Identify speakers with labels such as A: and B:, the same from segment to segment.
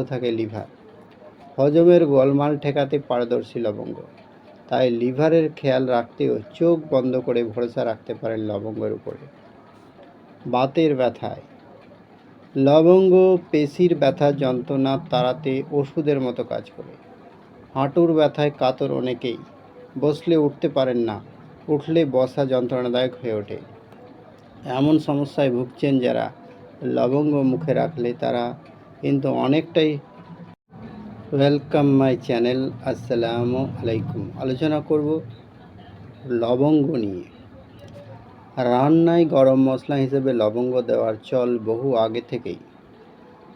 A: ভালো থাকে লিভার। হজমের গোলমাল ঠেকাতে পারদর্শী লবঙ্গ। তাই লিভারের খেয়াল রাখতেও চোখ বন্ধ করে ভরসা রাখতে পারেন লবঙ্গের উপরে। বাতের ব্যথায়। লবঙ্গ, পেশির ব্যথা, যন্ত্রণা তাড়াতে ওষুধের মতো কাজ করে। হাঁটুর ব্যথায় কাতর অনেকেই। বসলে উঠতে পারেন না। উঠলে বসা যন্ত্রণাদায়ক হয়ে ওঠে। এমন সমস্যায় ভুগছেন যারা। লবঙ্গ মুখে রাখলে তারা কিন্তু অনেকটাই ওয়েলকাম মাই চ্যানেল আসসালামু আলাইকুম। আলোচনা করব লবঙ্গ নিয়ে। রান্নায় গরম মশলা হিসেবে লবঙ্গ দেওয়ার চল বহু আগে থেকেই।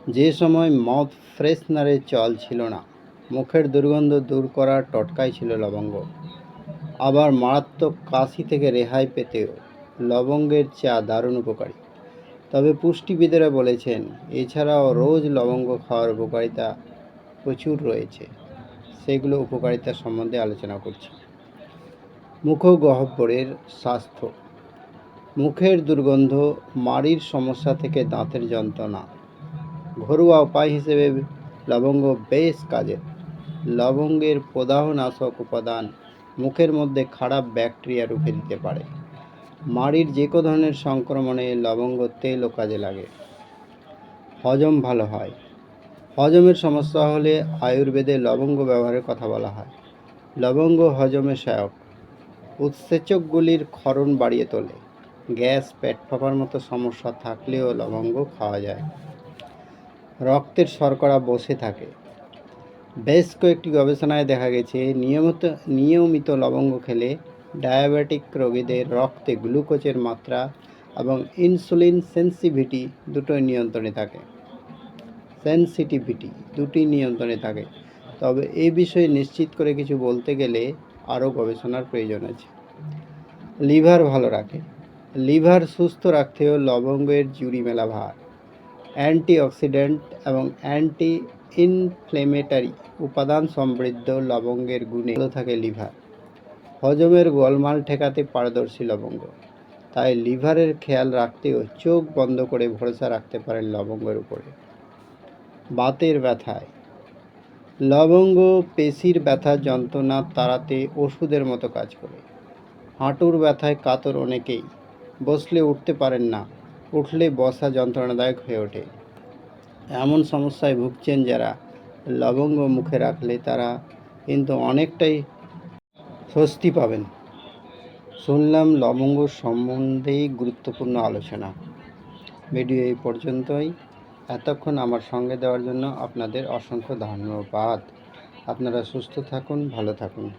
A: যে সময় মদ ফ্রেশনারের চল ছিল না, মুখের দুর্গন্ধ দূর করার টটকাই ছিল লবঙ্গ। আবার মারাত্মক কাশি থেকে রেহাই পেতেও লবঙ্গের চা দারুণ উপকারী। তবে পুষ্টিবিদেরা বলেছেন, এছাড়াও রোজ লবঙ্গ খাওয়ার উপকারিতা প্রচুর রয়েছে। সেগুলো উপকারিতা সম্বন্ধে আলোচনা করছি। মুখগহ্বরের স্বাস্থ্য। মুখের দুর্গন্ধ মাড়ির সমস্যা থেকে দাঁতের যন্ত্রণা। ঘরোয়া উপায় হিসেবে লবঙ্গ বেশ কাজের। লবঙ্গের প্রদাহনাশক উপাদান মুখের মধ্যে খারাপ ব্যাকটেরিয়া রুখে দিতে পারে। মাড়ির যে কোনো ধরনের সংক্রমণে লবঙ্গ তেলও কাজে লাগে। হজম ভালো হয়। হজমের সমস্যা হলে আয়ুর্বেদে লবঙ্গ ব্যবহারের কথা বলা হয়। লবঙ্গ হজমে সহায়ক। উৎসেচকগুলির ক্ষরণ বাড়িয়ে তোলে। গ্যাস, পেট ফাঁপার মতো সমস্যা থাকলেও লবঙ্গ খাওয়া যায়। রক্তের শর্করা বসে থাকে। বেশ কয়েকটি গবেষণায় দেখা গেছে, নিয়মিত নিয়মিত লবঙ্গ খেলে ডায়াবেটিক রোগীদের রক্তে গ্লুকোজের মাত্রা এবং ইনসুলিন সেন্সিভিটি দুটোই নিয়ন্ত্রণে থাকে। সেন্সিটিভিটি দুটি নিয়ন্ত্রণে থাকে। তবে এই বিষয়ে নিশ্চিত করে কিছু বলতে গেলে আরও গবেষণার প্রয়োজন আছে। লিভার ভালো রাখে। লিভার সুস্থ রাখতেও লবঙ্গের জুড়ি মেলা ভার। অ্যান্টিঅক্সিডেন্ট এবং অ্যান্টি ইনফ্লেমেটারি উপাদান সমৃদ্ধ লবঙ্গের গুণে ভালো থাকে লিভার। হজমের গোলমাল ঠেকাতে পারদর্শী লবঙ্গ। তাই লিভারের খেয়াল রাখতেও চোখ বন্ধ করে ভরসা রাখতে পারেন লবঙ্গের উপরে। বাতের ব্যথায়। লবঙ্গ, পেশির ব্যথা, যন্ত্রণা তাড়াতে ওষুধের মতো কাজ করে। হাঁটুর ব্যথায় কাতর অনেকেই। বসলে উঠতে পারেন না। উঠলে বসা যন্ত্রণাদায়ক হয়ে ওঠে। এমন সমস্যায় ভুগছেন যারা। লবঙ্গ মুখে রাখলে তারা কিন্তু অনেকটাই স্বস্তি পাবেন। শুনলাম লবঙ্গ সম্বন্ধেই গুরুত্বপূর্ণ আলোচনা। ভিডিও এই পর্যন্তই। এতক্ষণ আমার সঙ্গে দেওয়ার জন্য আপনাদের অসংখ্য ধন্যবাদ। আপনারা সুস্থ থাকুন, ভালো থাকুন।